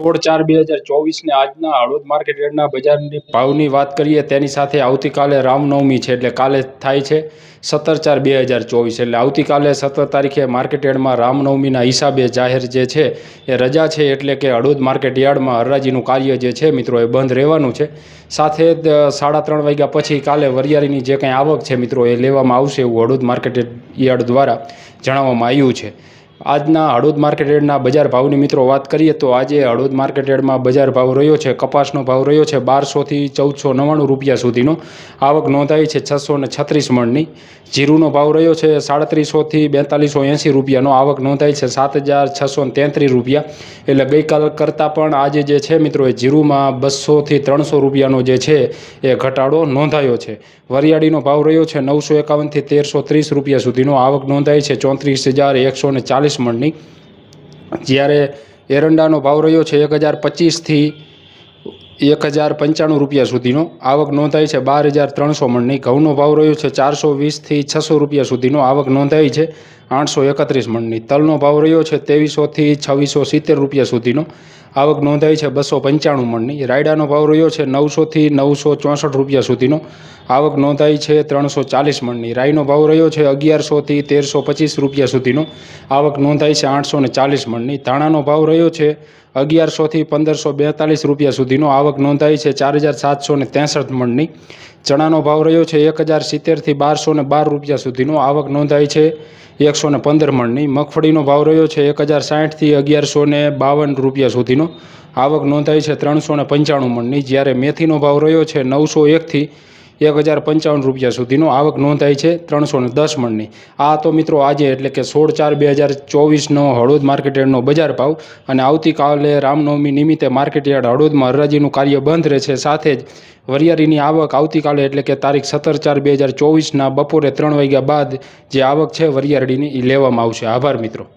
સોળ ચાર બે હજાર ચોવીસને આજના હળવદ માર્કેટ યાર્ડના બજારની ભાવની વાત કરીએ, તેની સાથે આવતીકાલે રામનવમી છે એટલે કાલે થાય છે સત્તર ચાર બે હજાર ચોવીસ. એટલે આવતીકાલે સત્તર તારીખે માર્કેટ યાર્ડમાં રામનવમીના હિસાબે જાહેર જે છે એ રજા છે, એટલે કે હળવદ માર્કેટ યાર્ડમાં હરાજીનું કાર્ય જે છે મિત્રો એ બંધ રહેવાનું છે. સાથે સાડા ત્રણ વાગ્યા પછી કાલે વરિયાળીની જે કંઈ આવક છે મિત્રો એ લેવામાં આવશે એવું હળવદ માર્કેટ યાર્ડ દ્વારા જણાવવામાં આવ્યું છે. આજના હળોદ માર્કેટેડના બજાર ભાવની મિત્રો વાત કરીએ તો આજે હળોદ માર્કેટેડમાં બજાર ભાવ રહ્યો છે, કપાસનો ભાવ રહ્યો છે બારસોથી ચૌદસો નવ્વાણું રૂપિયા સુધીનો. આવક નોંધાઈ છે છસો ને છત્રીસ મણની. જીરુનો ભાવ રહ્યો છે સાડત્રીસોથી બેતાલીસો એંસી રૂપિયાનો. આવક નોંધાઈ છે સાત હજાર છસો તેત્રીસ રૂપિયા. એટલે ગઈકાલ કરતાં પણ આજે જે છે મિત્રો એ જીરુમાં બસોથી ત્રણસો રૂપિયાનો જે છે એ ઘટાડો નોંધાયો છે. વરિયાળીનો ભાવ રહ્યો છે નવસો એકાવનથી તેરસો ત્રીસ રૂપિયા સુધીનો. આવક નોંધાઈ છે ચોત્રીસ હજાર એકસો ને ચાલીસ મણની. જ્યારે એરંડાનો ભાવ રહ્યો છે એક હજાર પચીસથી એક હજાર પંચાણું રૂપિયા સુધીનો. આવક નોંધાઈ છે બાર હજાર ત્રણસો મણની. ઘઉંનો ભાવ રહ્યો છે ચારસો વીસથી છસો રૂપિયા સુધીનો. આવક નોંધાઈ છે આઠસો એકત્રીસ મણની. તલનો ભાવ રહ્યો છે ત્રેવીસોથી છવ્વીસો સિત્તેર રૂપિયા સુધીનો. આવક નોંધાઈ છે બસો પંચાણું મણની. રાયડાનો ભાવ રહ્યો છે નવસોથી નવસો ચોસઠ રૂપિયા સુધીનો. આવક નોંધાઈ છે ત્રણસો ચાલીસ મણની. રાઈનો ભાવ રહ્યો છે અગિયારસોથી તેરસો પચીસ રૂપિયા સુધીનો. આવક નોંધાઈ છે આઠસો ને ચાલીસ મણની. ધાણાનો ભાવ રહ્યો છે અગિયારસોથી પંદરસો બેતાલીસ રૂપિયા સુધીનો આવક નોંધાઈ છે. ચાર હજાર સાતસો ને ત્રેસઠ મણની. ચણાનો ભાવ રહ્યો છે એક હજાર સિત્તેરથી બારસો ને બાર રૂપિયા સુધીનો આવક નોંધાઈ છે. એકસો ને પંદર મણની. મગફળીનો ભાવ રહ્યો છે એક હજાર સાઠથી અગિયારસો ને બાવન રૂપિયા સુધીનો આવક નોંધાઈ છે. ત્રણસો ને પંચાણું મણની. જ્યારે મેથીનો ભાવ રહ્યો છે નવસો એકથી એક હજાર પંચાવન રૂપિયા સુધીનો આવક નોંધાઈ છે ત્રણસો ને દસ મણની. આ તો મિત્રો આજે એટલે કે સોળ ચાર બે હજાર ચોવીસનો હળવદ માર્કેટયાર્ડનો બજાર ભાવ અને આવતીકાલે રામનવમી નિમિત્તે માર્કેટ યાર્ડ હળવદમાં હરાજીનું કાર્ય બંધ રહેશે. સાથે જ વરિયાળીની આવક આવતીકાલે એટલે કે તારીખ સત્તર ચાર બે હજાર ચોવીસના બપોરે ત્રણ વાગ્યા બાદ જે આવક છે વરિયાળીની એ લેવામાં આવશે. આભાર મિત્રો.